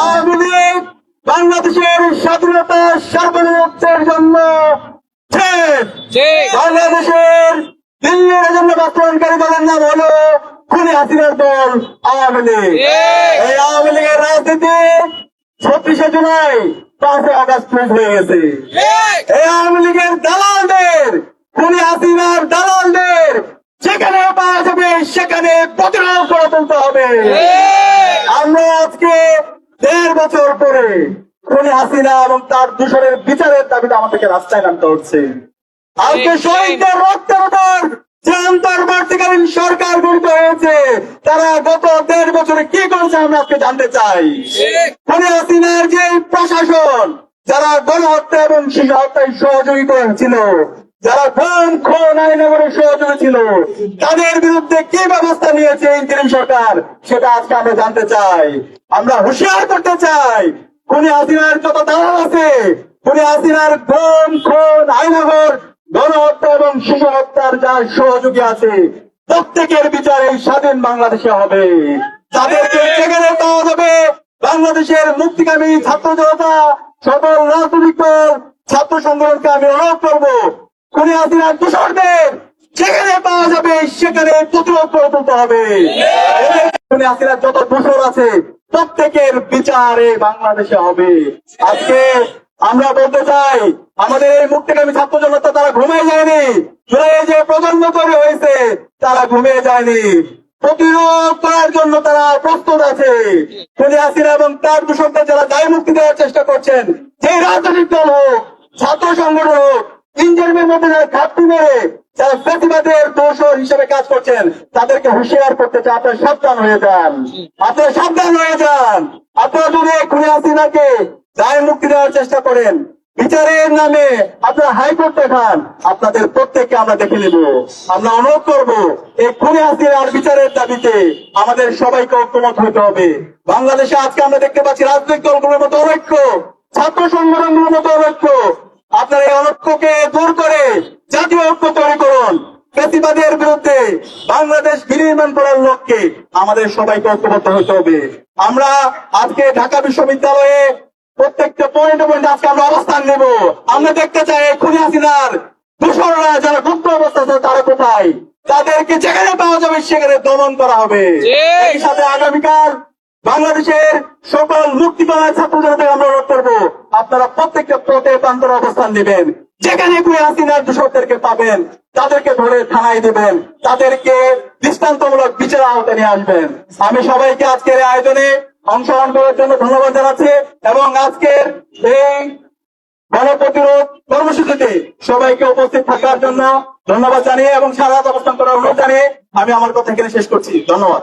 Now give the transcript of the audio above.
আওয়ামী লীগ বাংলাদেশের স্বাধীনতা সার্বভৌমত্বের জন্য বাংলাদেশের দিল্লির জন্য বাস্তবায়নকারী দলের নাম হলো খুনি হাসিনার দল আওয়ামী লীগ। এই আওয়ামী লীগের রাজনীতি ছত্রিশে জুলাই পাঁচই আগস্ট হয়ে গেছে। এই আওয়ামী লীগের দালালদের খুনি হাসিনার দালালদের যেখানে পাওয়া যাবে সেখানে প্রতিরোধ করে তুলতে হবে। দেড় বছর পরে খুনি হাসিনা এবং তার দূষণের বিচারের দাবিতে আমাদেরকে রাস্তায় নামতে হচ্ছে। আজকে শহীদদের রক্তের উপর যে অন্তর্বর্তীকালীন সরকার গঠিত হয়েছে তারা গত দেড় বছরে কি করেছে আমরা আজকে জানতে চাই। খুনি হাসিনার যে প্রশাসন যারা গণহত্যা এবং শিশু হত্যায় সহযোগী করেছিল যারা খুন খুন আইনগরের সহযোগী ছিল, তাদের বিরুদ্ধে কি ব্যবস্থা নিয়েছে ইন্টারিম সরকার? সেটা আজকে আমরা জানতে চাই। আমরা হুঁশিয়ার করতে চাই, খুনি হাসিনার যত দালাল আছে, খুনি হাসিনার খুন খুন আইনগর গণহত্যা এবং শিশু হত্যার যার সহযোগী আছে, প্রত্যেকের বিচার এই স্বাধীন বাংলাদেশে হবে। তাদেরকে যেখানে পাওয়া যাবে বাংলাদেশের মুক্তিকামী ছাত্র জনতা, সকল রাজনৈতিক দল, ছাত্র সংগঠনকে আমি অনুরোধ করব খুনি হাসিনার দূষণদের যেখানে পাওয়া যাবে, সেখানে প্রতিরোধ করে হবে। যত দূষণ আছে, প্রত্যেকের বিচারে বাংলাদেশে হবে। আজকে আমরা বলতে চাই, আমাদের এই মুক্তিকামী ছাত্র জনতা তারা ঘুমিয়ে যায়নি। যে প্রজন্ম তৈরি হয়েছে, তারা ঘুমিয়ে যায়নি। প্রতিরোধ করার জন্য তারা প্রস্তুত আছে। খুনি হাসিনা এবং তার দূষকদের যারা দায় মুক্তি দেওয়ার চেষ্টা করছেন, যে রাজনৈতিক দল হোক, ছাত্র সংগঠন হোক ইঞ্জিনিয়ারের মধ্যে যারা ঘাটতি মেরে যারা প্রতিবাদের দোষর হিসেবে কাজ করছেন, তাদেরকে হুঁশিয়ার করতে চাই। আপনারা সাবধান হয়ে যান। আপনারা সাবধান হয়ে যান। আপনারা যদি খুনি হাসিনাকে দায় মুক্তি দেওয়ার চেষ্টা করেন, বিচারের নামে আপনারা হাইকোর্ট দেখান, আপনাদের প্রত্যেককে আমরা দেখে নেব। আমরা অনুরোধ করব, এই খুনি হাসিনার বিচারের দাবিতে আমাদের সবাইকে ঐক্যমত হতে হবে। বাংলাদেশে আজকে আমরা দেখতে পাচ্ছি রাজনৈতিক দলগুলোর মতো অনৈক্য ছাত্র সংগঠনগুলোর মতো অনৈক্য আপনারা এই অনৈক্যকে দূর করে জাতীয় ঐক্য তৈরি করুন। ফ্যাসিবাদের বিরুদ্ধে বাংলাদেশ বিনির্মাণ করার লক্ষ্যে আমাদের সবাইকে ঐক্যবদ্ধ হতে হবে। আমরা আজকে ঢাকা বিশ্ববিদ্যালয়ে প্রত্যেকটা পয়েন্টে পয়েন্টে আজকে আমরা অবস্থান নেব। আমরা দেখতে চাই খুনি হাসিনার দূষণরা যারা গুপ্ত অবস্থা আছে তারা কোথায়? তাদেরকে যেখানে পাওয়া যাবে সেখানে দমন করা হবে। এই সাথে আগামীকাল বাংলাদেশের সকল মুক্তিপণার ছাত্র জনতাকে আমরা অনুরোধ করব, আপনারা প্রত্যেকটা পথে প্রান্তরে অবস্থান নেবেন। যেখানে কুড়ি হাসিনার দূষকদেরকে পাবেন, তাদেরকে ধরে থানায় দেবেন, তাদেরকে দৃষ্টান্তমূলক বিচার আওতায় নিয়ে আসবেন। আমি সবাইকে আজকের আয়োজনে অংশগ্রহণ করার জন্য ধন্যবাদ জানাচ্ছি এবং আজকের এই গণপ্রতিরোধ কর্মসূচিতে সবাইকে উপস্থিত থাকার জন্য ধন্যবাদ জানিয়ে এবং সারা অবস্থান করার অনুরোধ জানিয়ে আমি আমার কথা এখানে শেষ করছি। ধন্যবাদ।